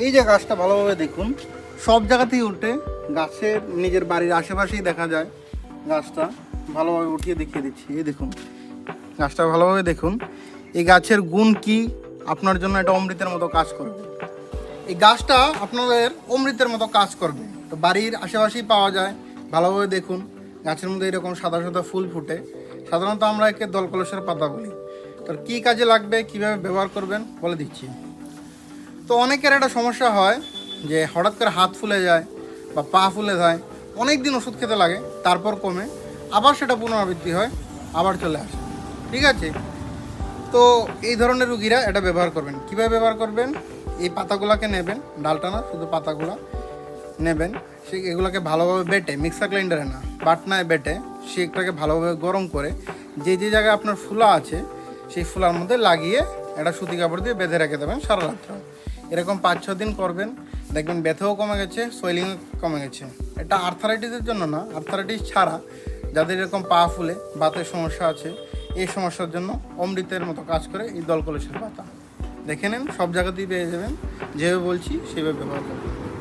এই যে গাছটা ভালোভাবে দেখুন, সব জায়গাতেই উঠে গাছের নিজের বাড়ির আশেপাশেই দেখা যায় গাছটা। ভালোভাবে উঠিয়ে দেখিয়ে দিচ্ছি, এই দেখুন। গাছটা ভালোভাবে দেখুন, এই গাছের গুণ কি? আপনার জন্য এটা অমৃতের মতো কাজ করবে। এই গাছটা আপনাদের অমৃতের মতো কাজ করবে। তো বাড়ির আশেপাশেই পাওয়া যায়, ভালোভাবে দেখুন, গাছের মধ্যে এরকম সাদা সাদা ফুল ফুটে। সাধারণত আমরা একে দলকলসের পাতা বলি। তো কী কাজে লাগবে, কীভাবে ব্যবহার করবেন, বলে দিচ্ছি। তো অনেকের একটা সমস্যা হয় যে হঠাৎ করে হাত ফুলে যায় বা পা ফুলে যায় অনেক দিন ওষুধ খেতে লাগে, তারপর কমে, আবার সেটা পুনরাবৃত্তি হয়, আবার চলে আসে। ঠিক আছে? তো এই ধরনের রুগীরা এটা ব্যবহার করবেন। কীভাবে ব্যবহার করবেন? এই পাতাগুলোকে নেবেন, ডালটা না, শুধু পাতাগুলো নেবেন। সে এগুলোকে ভালোভাবে বেটে, মিক্সার গ্রাইন্ডারে না, বাটনায় বেটে সেটাকে ভালোভাবে গরম করে, যে যে জায়গায় আপনার ফুলা আছে, সেই ফুলার মধ্যে লাগিয়ে একটা সুতি কাপড় দিয়ে বেঁধে রেখে দেবেন সারা রাত্র এরকম পাঁচ, ছ দিন করবেন। দেখবেন ব্যথাও কমে গেছে সোয়েলিং কমে গেছে। এটা আর্থারাইটিসের জন্য না আর্থারাইটিস ছাড়া যাদের এরকম পা ফুলে, বাতের সমস্যা আছে, এই সমস্যার জন্য অমৃতের মতো কাজ করে এই দলকলসের পাতা দেখে নেন, সব জায়গাতেই পেয়ে যাবেন। যেভাবে বলছি, সেভাবে ব্যবহার করবেন।